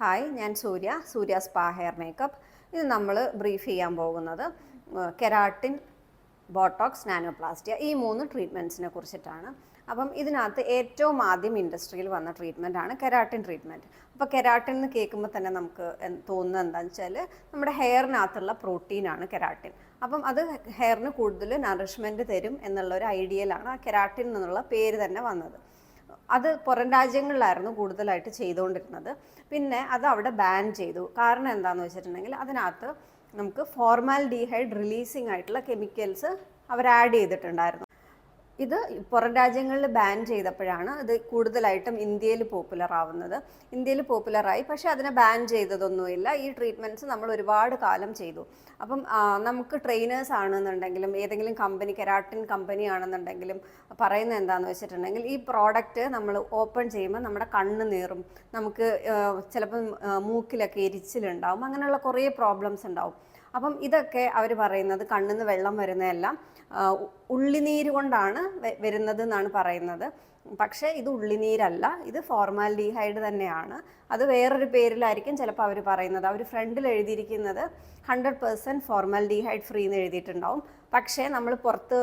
Hi ഞാൻ Surya. Surya spa hair makeup. ഇത് നമ്മൾ ബ്രീഫ് ചെയ്യാൻ പോകുന്നത് കെരാട്ടിൻ ബോട്ടോക്സ് നാനോപ്ലാസ്റ്റിയ ഈ മൂന്ന് ട്രീറ്റ്മെന്റ്സിനെ കുറിച്ചിട്ടാണ്. അപ്പം ഇതിനകത്ത് ഏറ്റവും ആദ്യം ഇൻഡസ്ട്രിയിൽ വന്ന ട്രീറ്റ്മെന്റ് ആണ് കെരാട്ടിൻ ട്രീറ്റ്മെന്റ് അപ്പോൾ കെരാട്ടിൻ എന്ന് കേൾക്കുമ്പോൾ തന്നെ നമുക്ക് തോന്നുന്നത് എന്താണെന്ന് വെച്ചാൽ നമ്മുടെ ഹെയറിനകത്തുള്ള പ്രോട്ടീനാണ് കെരാട്ടിൻ. അപ്പം അത് ഹെയറിന് കൂടുതൽ നറിഷ്മെന്റ് തരും എന്നുള്ള ഒരു ഐഡിയയിലാണ് ആ കെരാട്ടിൻ എന്നുള്ള പേര് തന്നെ വന്നത്. അത് പുറം രാജ്യങ്ങളിലായിരുന്നു കൂടുതലായിട്ട് ചെയ്തുകൊണ്ടിരുന്നത്. പിന്നെ അത് അവിടെ ബാൻ ചെയ്തു. കാരണം എന്താണെന്ന് വെച്ചിട്ടുണ്ടെങ്കിൽ അതിനകത്ത് നമുക്ക് ഫോർമാൽ ഡീഹൈഡ് റിലീസിങ് ആയിട്ടുള്ള കെമിക്കൽസ് അവർ ആഡ് ചെയ്തിട്ടുണ്ടായിരുന്നു. ഇത് പുറം രാജ്യങ്ങളിൽ ബാൻ ചെയ്തപ്പോഴാണ് ഇത് കൂടുതലായിട്ടും ഇന്ത്യയിൽ പോപ്പുലർ ആവുന്നത്. ഇന്ത്യയിൽ പോപ്പുലറായി പക്ഷേ അതിനെ ബാൻ ചെയ്തതൊന്നുമില്ല. ഈ ട്രീറ്റ്മെന്റ്സ് നമ്മൾ ഒരുപാട് കാലം ചെയ്തു. അപ്പം നമുക്ക് ട്രെയിനേഴ്സ് ആണെന്നുണ്ടെങ്കിലും ഏതെങ്കിലും കമ്പനി കെരാട്ടിൻ കമ്പനി ആണെന്നുണ്ടെങ്കിലും പറയുന്നത് എന്താണെന്ന് വെച്ചിട്ടുണ്ടെങ്കിൽ ഈ പ്രോഡക്റ്റ് നമ്മൾ ഓപ്പൺ ചെയ്യുമ്പോൾ നമ്മുടെ കണ്ണ് നീറും. നമുക്ക് ചിലപ്പം മൂക്കിലൊക്കെ എരിച്ചിലുണ്ടാവും. അങ്ങനെയുള്ള കുറേ പ്രോബ്ലംസ് ഉണ്ടാവും. അപ്പം ഇതൊക്കെ അവർ പറയുന്നത് കണ്ണിന്ന് വെള്ളം വരുന്നതെല്ലാം ഉള്ളിനീര് കൊണ്ടാണ് വരുന്നത് എന്നാണ് പറയുന്നത്. പക്ഷേ ഇത് ഉള്ളിനീരല്ല ഇത് ഫോർമാൽഡിഹൈഡ് തന്നെയാണ്. അത് വേറൊരു പേരിലായിരിക്കും ചിലപ്പോൾ അവർ പറയുന്നത്. അവർ ഫ്രണ്ടിൽ എഴുതിയിരിക്കുന്നത് ഹൺഡ്രഡ് പെർസെന്റ് ഫോർമാൽഡിഹൈഡ് ഫ്രീ എന്ന് എഴുതിയിട്ടുണ്ടാവും. പക്ഷേ നമ്മൾ പുറത്ത്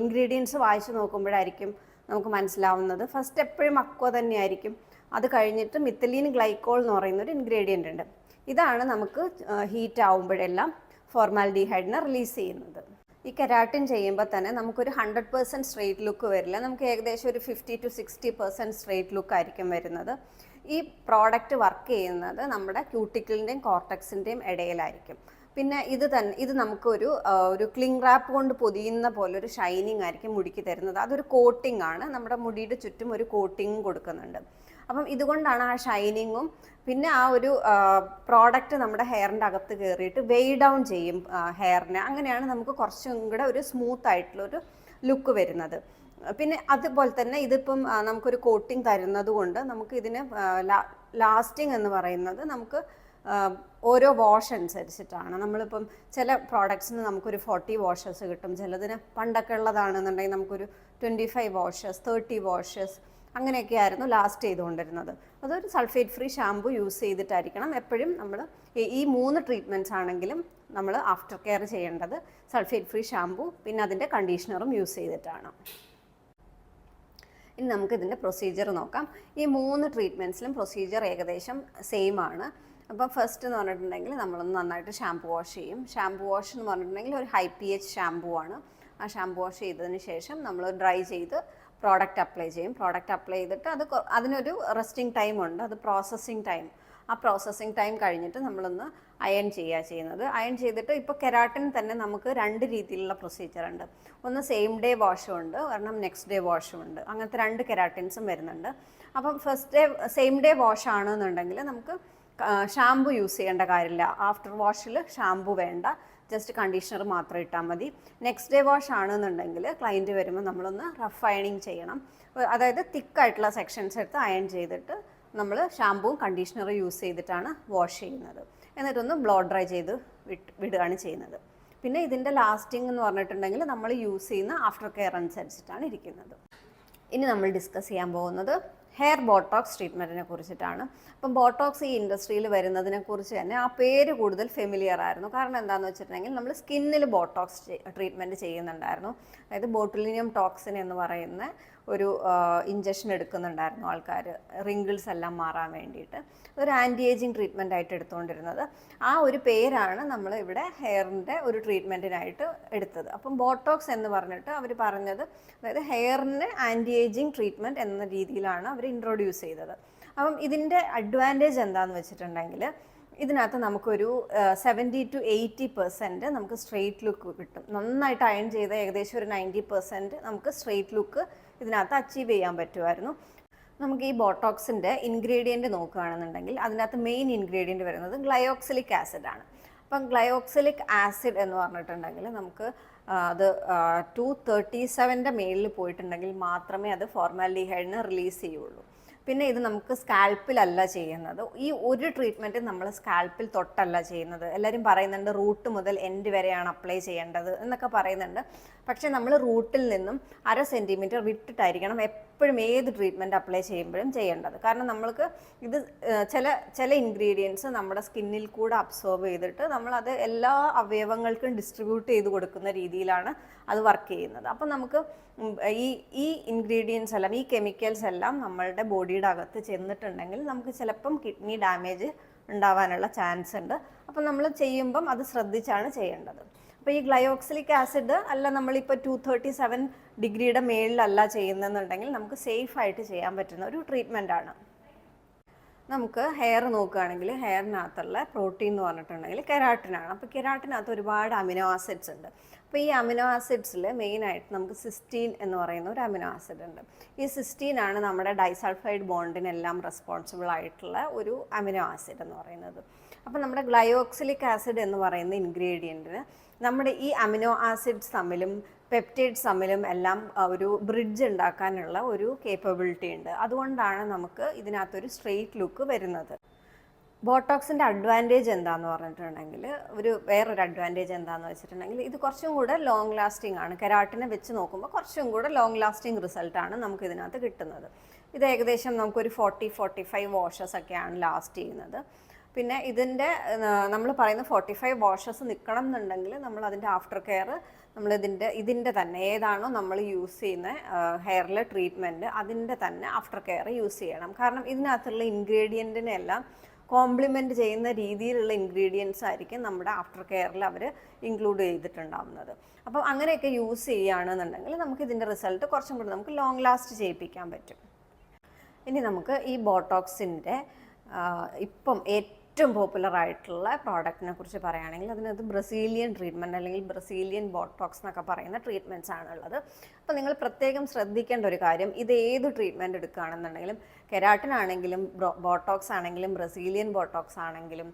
ഇൻഗ്രീഡിയൻസ് വായിച്ചു നോക്കുമ്പോഴായിരിക്കും നമുക്ക് മനസ്സിലാവുന്നത്. ഫസ്റ്റ് എപ്പോഴും അക്വ തന്നെയായിരിക്കും. അത് കഴിഞ്ഞിട്ട് മിത്തലീൻ ഗ്ലൈക്കോൾ എന്ന് പറയുന്ന ഒരു ഇൻഗ്രീഡിയന്റ് ഉണ്ട്. ഇതാണ് നമുക്ക് ഹീറ്റ് ആവുമ്പോഴെല്ലാം ഫോർമാലിഡിഹൈഡിനെ റിലീസ് ചെയ്യുന്നത്. ഈ കെരാട്ടിൻ ചെയ്യുമ്പോൾ തന്നെ നമുക്കൊരു ഹൺഡ്രഡ് പെർസെന്റ് സ്ട്രെയിറ്റ് ലുക്ക് വരില്ല. നമുക്ക് ഏകദേശം ഒരു fifty to sixty percent straight look ആയിരിക്കും വരുന്നത്. ഈ പ്രോഡക്റ്റ് വർക്ക് ചെയ്യുന്നത് നമ്മുടെ ക്യൂട്ടിക്കിളിന്റെയും കോർട്ടക്സിന്റെയും ഇടയിലായിരിക്കും. പിന്നെ ഇത് തന്നെ ഇത് നമുക്കൊരു ഒരു ക്ലിങ് റാപ്പ് കൊണ്ട് പൊതിയുന്ന പോലെ ഒരു ഷൈനിങ് ആയിരിക്കും മുടിക്ക് തരുന്നത്. അതൊരു കോട്ടിംഗ് ആണ്. നമ്മുടെ മുടിയുടെ ചുറ്റും ഒരു കോട്ടിംഗ് കൊടുക്കുന്നുണ്ട്. അപ്പം ഇതുകൊണ്ടാണ് ആ ഷൈനിങ്ങും പിന്നെ ആ ഒരു പ്രോഡക്റ്റ് നമ്മുടെ ഹെയറിന്റെ അകത്ത് കയറിയിട്ട് വെയ് ഡൗൺ ചെയ്യും ഹെയറിനെ അങ്ങനെയാണ് നമുക്ക് കുറച്ചും കൂടെ ഒരു സ്മൂത്ത് ആയിട്ടുള്ളൊരു ലുക്ക് വരുന്നത്. പിന്നെ അതുപോലെ തന്നെ ഇതിപ്പം നമുക്കൊരു കോട്ടിങ് തരുന്നത് കൊണ്ട് നമുക്ക് ഇതിന് ലാസ്റ്റിംഗ് എന്ന് പറയുന്നത് നമുക്ക് ഓരോ വാഷ് അനുസരിച്ചിട്ടാണ്. നമ്മളിപ്പം ചില പ്രോഡക്ട്സിന് നമുക്കൊരു ഫോർട്ടി വാഷസ് കിട്ടും. ചിലതിന് പണ്ടൊക്കെ ഉള്ളതാണെന്നുണ്ടെങ്കിൽ നമുക്കൊരു twenty five washes thirty washes അങ്ങനെയൊക്കെ ആയിരുന്നു ലാസ്റ്റ് ചെയ്തുകൊണ്ടിരുന്നത്. അതൊരു സൾഫേറ്റ് ഫ്രീ ഷാമ്പു യൂസ് ചെയ്തിട്ടായിരിക്കണം എപ്പോഴും നമ്മൾ ഈ മൂന്ന് ട്രീറ്റ്മെന്റ്സ് ആണെങ്കിലും നമ്മൾ ആഫ്റ്റർ കെയർ ചെയ്യേണ്ടത്. സൾഫേറ്റ് ഫ്രീ ഷാമ്പു പിന്നെ അതിന്റെ കണ്ടീഷണറും യൂസ് ചെയ്തിട്ടാണ്. ഇനി നമുക്ക് ഇതിന്റെ പ്രൊസീജിയർ നോക്കാം. ഈ മൂന്ന് ട്രീറ്റ്മെന്റ്സിലും പ്രൊസീജിയർ ഏകദേശം സെയിം ആണ്. അപ്പോൾ ഫസ്റ്റ് എന്ന് പറഞ്ഞിട്ടുണ്ടെങ്കിൽ നമ്മളൊന്ന് നന്നായിട്ട് ഷാമ്പു വാഷ് ചെയ്യും. ഷാമ്പു വാഷ് എന്ന് പറഞ്ഞിട്ടുണ്ടെങ്കിൽ ഒരു ഹൈ പി എച്ച് ഷാമ്പു ആണ്. ആ ഷാമ്പു വാഷ് ചെയ്തതിന് ശേഷം നമ്മൾ ഡ്രൈ ചെയ്ത് പ്രോഡക്റ്റ് അപ്ലൈ ചെയ്യും. പ്രോഡക്റ്റ് അപ്ലൈ ചെയ്തിട്ട് അത് അതിനൊരു റെസ്റ്റിംഗ് ടൈം ഉണ്ട്. അത് പ്രോസസ്സിങ് ടൈം. ആ പ്രോസസ്സിങ് ടൈം കഴിഞ്ഞിട്ട് നമ്മളൊന്ന് അയൺ ചെയ്യുക ചെയ്യുന്നത്. അയൺ ചെയ്തിട്ട് ഇപ്പോൾ കെരാട്ടിൻ തന്നെ നമുക്ക് രണ്ട് രീതിയിലുള്ള പ്രൊസീജിയർ ഉണ്ട്. ഒന്ന് സെയിം ഡേ വാഷും ഉണ്ട്. ഒരെണ്ണം നെക്സ്റ്റ് ഡേ വാഷും ഉണ്ട്. അങ്ങനത്തെ രണ്ട് കെരാട്ടിൻസും വരുന്നുണ്ട്. അപ്പം first day same day wash ആണെന്നുണ്ടെങ്കിൽ നമുക്ക് ഷാംപു യൂസ് ചെയ്യേണ്ട കാര്യമില്ല. ആഫ്റ്റർ വാഷിൽ ഷാംപു വേണ്ട. ജസ്റ്റ് കണ്ടീഷണർ മാത്രം ഇട്ടാൽ മതി. നെക്സ്റ്റ് ഡേ വാഷ് ആണെന്നുണ്ടെങ്കിൽ ക്ലയന്റ് വരുമ്പോൾ നമ്മളൊന്ന് റഫ് അയണിങ് ചെയ്യണം. അതായത് തിക്കായിട്ടുള്ള സെക്ഷൻസ് എടുത്ത് അയൺ ചെയ്തിട്ട് നമ്മൾ ഷാമ്പുവും കണ്ടീഷണറും യൂസ് ചെയ്തിട്ടാണ് വാഷ് ചെയ്യുന്നത്. എന്നിട്ടൊന്ന് ബ്ലോ ഡ്രൈ ചെയ്ത് വിടുകയാണ് ചെയ്യുന്നത്. പിന്നെ ഇതിന്റെ ലാസ്റ്റിംഗ് എന്ന് പറഞ്ഞിട്ടുണ്ടെങ്കിൽ നമ്മൾ യൂസ് ചെയ്യുന്ന ആഫ്റ്റർ കെയർ അനുസരിച്ചിട്ടാണ് ഇരിക്കുന്നത്. ഇനി നമ്മൾ ഡിസ്കസ് ചെയ്യാൻ പോകുന്നത് ഹെയർ ബോട്ടോക്സ് ട്രീറ്റ്മെന്റിനെ കുറിച്ചിട്ടാണ്. അപ്പം ബോട്ടോക്സ് ഈ ഇൻഡസ്ട്രിയിൽ വരുന്നതിനെ കുറിച്ച് തന്നെ ആ പേര് കൂടുതൽ ഫെമിലിയർ ആയിരുന്നു. കാരണം എന്താണെന്ന് വെച്ചിട്ടുണ്ടെങ്കിൽ നമ്മൾ സ്കിന്നിൽ ബോട്ടോക്സ് ട്രീറ്റ്മെന്റ് ചെയ്യുന്നുണ്ടായിരുന്നു. അതായത് ബോട്ടുലിനിയം ടോക്സിൻ എന്ന് പറയുന്ന ഒരു ഇഞ്ചക്ഷൻ എടുക്കുന്നുണ്ടായിരുന്നു ആൾക്കാർ റിങ്കിൾസ് എല്ലാം മാറാൻ വേണ്ടിയിട്ട്. ഒരു ആന്റി ഏജിങ് ട്രീറ്റ്മെന്റ് ആയിട്ട് എടുത്തുകൊണ്ടിരുന്നത് ആ ഒരു പേരാണ് നമ്മൾ ഇവിടെ ഹെയറിന്റെ ഒരു ട്രീറ്റ്മെന്റിനായിട്ട് എടുത്തത്. അപ്പം ബോട്ടോക്സ് എന്ന് പറഞ്ഞിട്ട് അവർ പറഞ്ഞത് അതായത് ഹെയറിന് ആന്റി ഏജിങ് ട്രീറ്റ്മെന്റ് എന്ന രീതിയിലാണ് അവർ ഇൻട്രൊഡ്യൂസ് ചെയ്തത്. അപ്പം ഇതിന്റെ അഡ്വാന്റേജ് എന്താണെന്ന് വെച്ചിട്ടുണ്ടെങ്കിൽ ഇതിനകത്ത് നമുക്കൊരു സെവന്റി ടു എയ്റ്റി പെർസെന്റ് നമുക്ക് സ്ട്രെയിറ്റ് ലുക്ക് കിട്ടും. നന്നായിട്ട് അയൺ ചെയ്ത ഏകദേശം ഒരു നയന്റി പെർസെന്റ് നമുക്ക് സ്ട്രെയിറ്റ് ലുക്ക് ഇതിനകത്ത് അച്ചീവ് ചെയ്യാൻ പറ്റുമായിരുന്നു. നമുക്ക് ഈ ബോട്ടോക്സിന്റെ ഇൻഗ്രീഡിയന്റ് നോക്കുകയാണെന്നുണ്ടെങ്കിൽ അതിനകത്ത് മെയിൻ ഇൻഗ്രീഡിയന്റ് വരുന്നത് ഗ്ലയോക്സിലിക് ആസിഡ് ആണ്. അപ്പം ഗ്ലയോക്സിലിക് ആസിഡ് എന്ന് പറഞ്ഞിട്ടുണ്ടെങ്കിൽ നമുക്ക് അത് ടു തേർട്ടി സെവന്റെ മേളിൽ പോയിട്ടുണ്ടെങ്കിൽ മാത്രമേ അത് ഫോർമാലിഹൈഡിന് റിലീസ് ചെയ്യുള്ളൂ. പിന്നെ ഇത് നമുക്ക് സ്കാൽപ്പിലല്ല ചെയ്യുന്നത്. ഈ ഒരു ട്രീറ്റ്മെന്റ് നമ്മൾ സ്കാൽപ്പിൽ തൊട്ടല്ല ചെയ്യുന്നത്. എല്ലാവരും പറയുന്നുണ്ട് റൂട്ട് മുതൽ എൻഡ് വരെയാണ് അപ്ലൈ ചെയ്യേണ്ടത് എന്നൊക്കെ പറയുന്നുണ്ട്. പക്ഷേ നമ്മൾ റൂട്ടിൽ നിന്നും അര സെന്റിമീറ്റർ വിട്ടിട്ടായിരിക്കണം എപ്പോഴും ഏത് ട്രീറ്റ്മെന്റ് അപ്ലൈ ചെയ്യുമ്പോഴും ചെയ്യേണ്ടത്. കാരണം നമ്മൾക്ക് ഇത് ചില ചില ഇൻഗ്രീഡിയൻസ് നമ്മുടെ സ്കിന്നിൽ കൂടെ അബ്സോർബ് ചെയ്തിട്ട് നമ്മളത് എല്ലാ അവയവങ്ങൾക്കും ഡിസ്ട്രിബ്യൂട്ട് ചെയ്ത് കൊടുക്കുന്ന രീതിയിലാണ് അത് വർക്ക് ചെയ്യുന്നത്. അപ്പം നമുക്ക് ഈ ഈ ഇൻഗ്രീഡിയൻസ് എല്ലാം ഈ കെമിക്കൽസ് എല്ലാം നമ്മളുടെ ബോഡിയുടെ അകത്ത് ചെന്നിട്ടുണ്ടെങ്കിൽ നമുക്ക് ചിലപ്പം കിഡ്നി ഡാമേജ് ഉണ്ടാവാനുള്ള ചാൻസ് ഉണ്ട്. അപ്പം നമ്മൾ ചെയ്യുമ്പം അത് ശ്രദ്ധിച്ചാണ് ചെയ്യേണ്ടത്. അപ്പോൾ ഈ ഗ്ലയോക്സിലിക് ആസിഡ് അല്ല നമ്മളിപ്പോൾ ടു തേർട്ടി സെവൻ ഡിഗ്രിയുടെ മേളിലല്ല ചെയ്യുന്നതെന്നുണ്ടെങ്കിൽ നമുക്ക് സേഫ് ആയിട്ട് ചെയ്യാൻ പറ്റുന്ന ഒരു ട്രീറ്റ്മെന്റ് ആണ്. നമുക്ക് ഹെയർ നോക്കുകയാണെങ്കിൽ ഹെയറിനകത്തുള്ള പ്രോട്ടീൻ എന്ന് പറഞ്ഞിട്ടുണ്ടെങ്കിൽ കെരാട്ടിനാണ് അപ്പോൾ കെരാട്ടിനകത്ത് ഒരുപാട് അമിനോ ആസിഡ്സ് ഉണ്ട്. അപ്പോൾ ഈ അമിനോ ആസിഡ്സിൽ മെയിനായിട്ട് നമുക്ക് സിസ്റ്റീൻ എന്ന് പറയുന്ന ഒരു അമിനോ ആസിഡ് ഉണ്ട്. ഈ സിസ്റ്റീൻ ആണ് നമ്മുടെ ഡൈസൾഫൈഡ് ബോണ്ടിനെല്ലാം റെസ്പോൺസിബിൾ ആയിട്ടുള്ള ഒരു അമിനോ ആസിഡ് എന്ന് പറയുന്നത്. അപ്പോൾ നമ്മുടെ ഗ്ലയോക്സിലിക് ആസിഡ് എന്ന് പറയുന്ന ഇൻഗ്രീഡിയന്റിന് നമ്മുടെ ഈ അമിനോ ആസിഡ്സ് തമ്മിലും പെപ്റ്റൈഡ്സ് തമ്മിലും എല്ലാം ഒരു ബ്രിഡ്ജ് ഉണ്ടാക്കാനുള്ള ഒരു കേപ്പബിലിറ്റി ഉണ്ട്. അതുകൊണ്ടാണ് നമുക്ക് ഇതിനകത്തൊരു സ്ട്രെയിറ്റ് ലുക്ക് വരുന്നത്. ബോട്ടോക്സിന്റെ അഡ്വാന്റേജ് എന്താന്ന് പറഞ്ഞിട്ടുണ്ടെങ്കിൽ ഒരു വേറൊരു അഡ്വാന്റേജ് എന്താന്ന് വെച്ചിട്ടുണ്ടെങ്കിൽ ഇത് കുറച്ചും കൂടെ ലോങ് ലാസ്റ്റിംഗ് ആണ്. കെരാട്ടിനെ വെച്ച് നോക്കുമ്പോൾ കുറച്ചും കൂടെ ലോങ് ലാസ്റ്റിംഗ് റിസൾട്ടാണ് നമുക്ക് ഇതിനകത്ത് കിട്ടുന്നത്. ഇത് ഏകദേശം നമുക്കൊരു ഫോർട്ടി ഫോർട്ടി ഫൈവ് വാഷസ് ഒക്കെയാണ് ലാസ്റ്റ് ചെയ്യുന്നത്. പിന്നെ ഇതിന്റെ നമ്മൾ പറയുന്ന ഫോർട്ടി ഫൈവ് വാഷസ് നിൽക്കണം എന്നുണ്ടെങ്കിൽ നമ്മൾ അതിന്റെ ആഫ്റ്റർ കെയർ നമ്മൾ ഇതിന്റെ ഇതിന്റെ തന്നെ ഏതാണോ നമ്മൾ യൂസ് ചെയ്യുന്ന ഹെയറിലെ ട്രീറ്റ്മെന്റ് അതിന്റെ തന്നെ ആഫ്റ്റർ കെയർ യൂസ് ചെയ്യണം. കാരണം ഇതിനകത്തുള്ള ഇൻഗ്രീഡിയന്റിനെല്ലാം കോംപ്ലിമെന്റ് ചെയ്യുന്ന രീതിയിലുള്ള ഇൻഗ്രീഡിയൻസ് ആയിരിക്കും നമ്മുടെ ആഫ്റ്റർ കെയറിൽ അവർ ഇൻക്ലൂഡ് ചെയ്തിട്ടുണ്ടാവുന്നത്. അപ്പം അങ്ങനെയൊക്കെ യൂസ് ചെയ്യുകയാണെന്നുണ്ടെങ്കിൽ നമുക്ക് ഇതിന്റെ റിസൾട്ട് കുറച്ചും കൂടി നമുക്ക് ലോങ് ലാസ്റ്റ് ചെയ്യിപ്പിക്കാൻ പറ്റും. ഇനി നമുക്ക് ഈ ബോട്ടോക്സിന്റെ ഇപ്പം ഏറ്റവും പോപ്പുലർ ആയിട്ടുള്ള പ്രോഡക്റ്റിനെ കുറിച്ച് പറയുകയാണെങ്കിൽ അതിനകത്ത് ബ്രസീലിയൻ ട്രീറ്റ്മെന്റ് അല്ലെങ്കിൽ ബ്രസീലിയൻ ബോട്ടോക്സ് എന്നൊക്കെ പറയുന്ന ട്രീറ്റ്മെന്റ്സ് ആണുള്ളത്. അപ്പോൾ നിങ്ങൾ പ്രത്യേകം ശ്രദ്ധിക്കേണ്ട ഒരു കാര്യം ഇത് ഏത് ട്രീറ്റ്മെന്റ് എടുക്കുകയാണെന്നുണ്ടെങ്കിലും കെരാട്ടിനാണെങ്കിലും ബോട്ടോക്സ് ആണെങ്കിലും ബ്രസീലിയൻ ബോട്ടോക്സ് ആണെങ്കിലും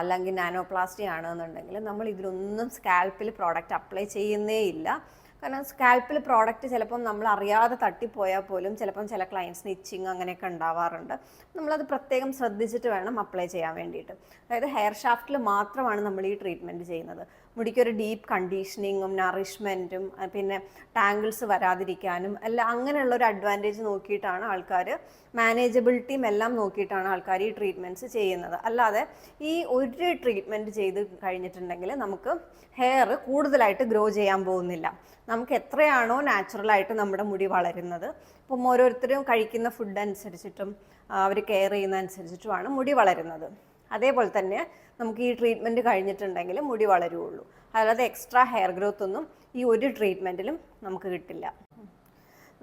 അല്ലെങ്കിൽ നാനോപ്ലാസ്റ്റി ആണെന്നുണ്ടെങ്കിൽ നമ്മൾ ഇതിലൊന്നും സ്കാൽപ്പിൽ പ്രോഡക്റ്റ് അപ്ലൈ ചെയ്യുന്നേ ഇല്ല. കാരണം സ്കാൽപ്പിൽ പ്രോഡക്റ്റ് ചിലപ്പം നമ്മൾ അറിയാതെ തട്ടിപ്പോയാൽ പോലും ചിലപ്പം ചില ക്ലയൻസിന് ഇച്ചിങ് അങ്ങനെയൊക്കെ ഉണ്ടാവാറുണ്ട്. നമ്മളത് പ്രത്യേകം ശ്രദ്ധിച്ചിട്ട് വേണം അപ്ലൈ ചെയ്യാൻ വേണ്ടിയിട്ട്. അതായത് ഹെയർ ഷാഫ്റ്റിൽ മാത്രമാണ് നമ്മൾ ഈ ട്രീറ്റ്മെന്റ് ചെയ്യുന്നത്. മുടിക്കൊരു ഡീപ്പ് കണ്ടീഷനിങ്ങും നറിഷ്മെന്റും പിന്നെ ടാങ്കിൾസ് വരാതിരിക്കാനും എല്ലാം അങ്ങനെയുള്ള ഒരു അഡ്വാന്റേജ് നോക്കിയിട്ടാണ് ആൾക്കാർ മാനേജബിലിറ്റിയും എല്ലാം നോക്കിയിട്ടാണ് ആൾക്കാർ ഈ ട്രീറ്റ്മെന്റ്സ് ചെയ്യുന്നത്. അല്ലാതെ ഈ ഒരു ട്രീറ്റ്മെന്റ് ചെയ്ത് കഴിഞ്ഞിട്ടുണ്ടെങ്കിൽ നമുക്ക് ഹെയർ കൂടുതലായിട്ട് ഗ്രോ ചെയ്യാൻ പോകുന്നില്ല. നമുക്ക് എത്രയാണോ നാച്ചുറലായിട്ട് നമ്മുടെ മുടി വളരുന്നത്. ഇപ്പം ഓരോരുത്തരും കഴിക്കുന്ന ഫുഡ് അനുസരിച്ചിട്ടും അവർ കെയർ ചെയ്യുന്ന അനുസരിച്ചിട്ടുമാണ് മുടി വളരുന്നത്. അതേപോലെ തന്നെ നമുക്ക് ഈ ട്രീറ്റ്മെന്റ് കഴിഞ്ഞിട്ടുണ്ടെങ്കിൽ മുടി വളരുകയുള്ളൂ. അല്ലാതെ എക്സ്ട്രാ ഹെയർ ഗ്രോത്ത് ഒന്നും ഈ ഒരു ട്രീറ്റ്മെന്റിലും നമുക്ക് കിട്ടില്ല.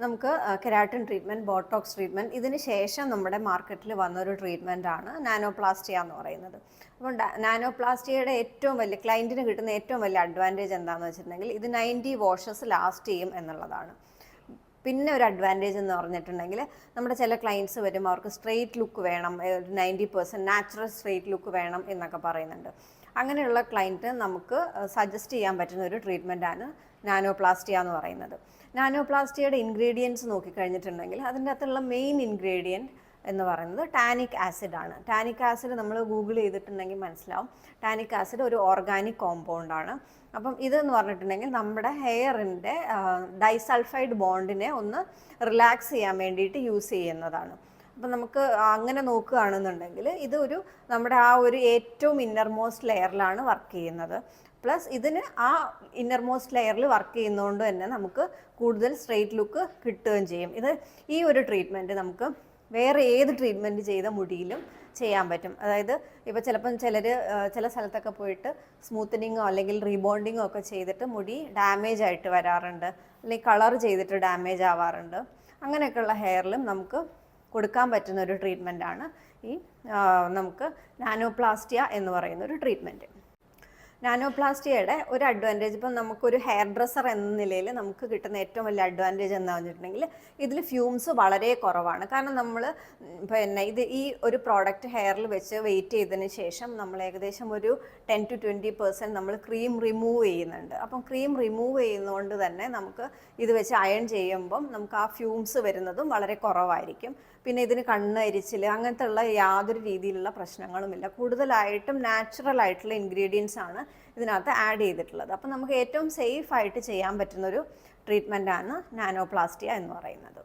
നമുക്ക് കെരാട്ടിൻ ട്രീറ്റ്മെന്റ് ബോട്ടോക്സ് ട്രീറ്റ്മെന്റ് ഇതിന് ശേഷം നമ്മുടെ മാർക്കറ്റിൽ വന്നൊരു ആണ് നാനോപ്ലാസ്റ്റിയ എന്ന് പറയുന്നത്. അപ്പോൾ നാനോപ്ലാസ്റ്റിയയുടെ ഏറ്റവും വലിയ ക്ലയന്റിന് കിട്ടുന്ന ഏറ്റവും വലിയ അഡ്വാന്റേജ് എന്താണെന്ന് വെച്ചിട്ടുണ്ടെങ്കിൽ ഇത് നയന്റി വാഷസ് ലാസ്റ്റ് ചെയ്യും എന്നുള്ളതാണ്. പിന്നെ ഒരു അഡ്വാന്റേജ് എന്ന് പറഞ്ഞിട്ടുണ്ടെങ്കിൽ നമ്മുടെ ചില ക്ലയൻസ് വരും അവർക്ക് സ്ട്രെയിറ്റ് ലുക്ക് വേണം ഒരു ninety percent natural straight look വേണം എന്നൊക്കെ പറയുന്നുണ്ട്. അങ്ങനെയുള്ള ക്ലയന്റ് നമുക്ക് സജസ്റ്റ് ചെയ്യാൻ പറ്റുന്ന ഒരു ട്രീറ്റ്മെന്റാണ് നാനോപ്ലാസ്റ്റിയ എന്ന് പറയുന്നത്. നാനോപ്ലാസ്റ്റിയയുടെ ഇൻഗ്രീഡിയൻസ് നോക്കിക്കഴിഞ്ഞിട്ടുണ്ടെങ്കിൽ അതിന്റെ അകത്തുള്ള മെയിൻ ഇൻഗ്രീഡിയന്റ് എന്ന് പറയുന്നത് ടാനിക് ആസിഡാണ് ടാനിക് ആസിഡ് നമ്മൾ ഗൂഗിൾ ചെയ്തിട്ടുണ്ടെങ്കിൽ മനസ്സിലാവും. ടാനിക് ആസിഡ് ഒരു ഓർഗാനിക് കോമ്പൗണ്ടാണ് അപ്പം ഇതെന്ന് പറഞ്ഞിട്ടുണ്ടെങ്കിൽ നമ്മുടെ ഹെയറിന്റെ ഡൈസൾഫൈഡ് ബോണ്ടിനെ ഒന്ന് റിലാക്സ് ചെയ്യാൻ വേണ്ടിയിട്ട് യൂസ് ചെയ്യുന്നതാണ്. അപ്പം നമുക്ക് അങ്ങനെ നോക്കുകയാണെന്നുണ്ടെങ്കിൽ ഇതൊരു നമ്മുടെ ആ ഒരു ഏറ്റവും ഇന്നർ ഇന്നർമോസ്റ്റ് ലെയറിലാണ് വർക്ക് ചെയ്യുന്നത്. പ്ലസ് ഇതിന് ആ ഇന്നർ മോസ്റ്റ് ലെയറിൽ വർക്ക് ചെയ്യുന്നതുകൊണ്ട് തന്നെ നമുക്ക് കൂടുതൽ സ്ട്രെയിറ്റ് ലുക്ക് കിട്ടുകയും ചെയ്യും. ഇത് ഈ ഒരു ട്രീറ്റ്മെന്റ് നമുക്ക് വേറെ ഏത് ട്രീറ്റ്മെന്റ് ചെയ്ത മുടിയിലും ചെയ്യാൻ പറ്റും. അതായത് ഇപ്പോൾ ചിലപ്പം ചിലർ ചില സ്ഥലത്തൊക്കെ പോയിട്ട് സ്മൂത്തനിങ്ങോ അല്ലെങ്കിൽ റീബോണ്ടിങ്ങോ ഒക്കെ ചെയ്തിട്ട് മുടി ഡാമേജ് ആയിട്ട് വരാറുണ്ട്. അല്ലെങ്കിൽ കളർ ചെയ്തിട്ട് ഡാമേജ് ആവാറുണ്ട്. അങ്ങനെയൊക്കെയുള്ള ഹെയറിലും നമുക്ക് കൊടുക്കാൻ പറ്റുന്ന ഒരു ട്രീറ്റ്മെന്റാണ് ഈ നമുക്ക് നാനോപ്ലാസ്റ്റിയ എന്ന് പറയുന്ന ഒരു ട്രീറ്റ്മെന്റ് നാനോപ്ലാസ്റ്റിയയുടെ ഒരു അഡ്വാന്റേജ് ഇപ്പം നമുക്കൊരു ഹെയർ ഡ്രസ്സർ എന്ന നിലയിൽ നമുക്ക് കിട്ടുന്ന ഏറ്റവും വലിയ അഡ്വാന്റേജ് എന്താണെന്ന് വെച്ചിട്ടുണ്ടെങ്കിൽ ഇതിൽ ഫ്യൂംസ് വളരെ കുറവാണ്. കാരണം നമ്മൾ പിന്നെ ഇത് ഈ ഒരു പ്രോഡക്റ്റ് ഹെയറിൽ വെച്ച് വെയിറ്റ് ചെയ്തതിന് ശേഷം നമ്മൾ ഏകദേശം ഒരു ടെൻ ടു ട്വന്റി പെർസെന്റ് നമ്മൾ ക്രീം റിമൂവ് ചെയ്യുന്നുണ്ട്. അപ്പം ക്രീം റിമൂവ് ചെയ്യുന്നതുകൊണ്ട് തന്നെ നമുക്ക് ഇത് വെച്ച് അയൺ ചെയ്യുമ്പം നമുക്ക് ആ ഫ്യൂംസ് വരുന്നതും വളരെ കുറവായിരിക്കും. പിന്നെ ഇതിന് കണ്ണ് എരിച്ചിൽ അങ്ങനത്തെ ഉള്ള യാതൊരു രീതിയിലുള്ള പ്രശ്നങ്ങളുമില്ല. കൂടുതലായിട്ടും നാച്ചുറൽ ആയിട്ടുള്ള ഇൻഗ്രീഡിയൻസ് ആണ് ഇതിനകത്ത് ആഡ് ചെയ്തിട്ടുള്ളത്. അപ്പം നമുക്ക് ഏറ്റവും സേഫ് ആയിട്ട് ചെയ്യാൻ പറ്റുന്നൊരു ട്രീറ്റ്മെന്റാണ് നാനോപ്ലാസ്റ്റിയ എന്ന് പറയുന്നത്.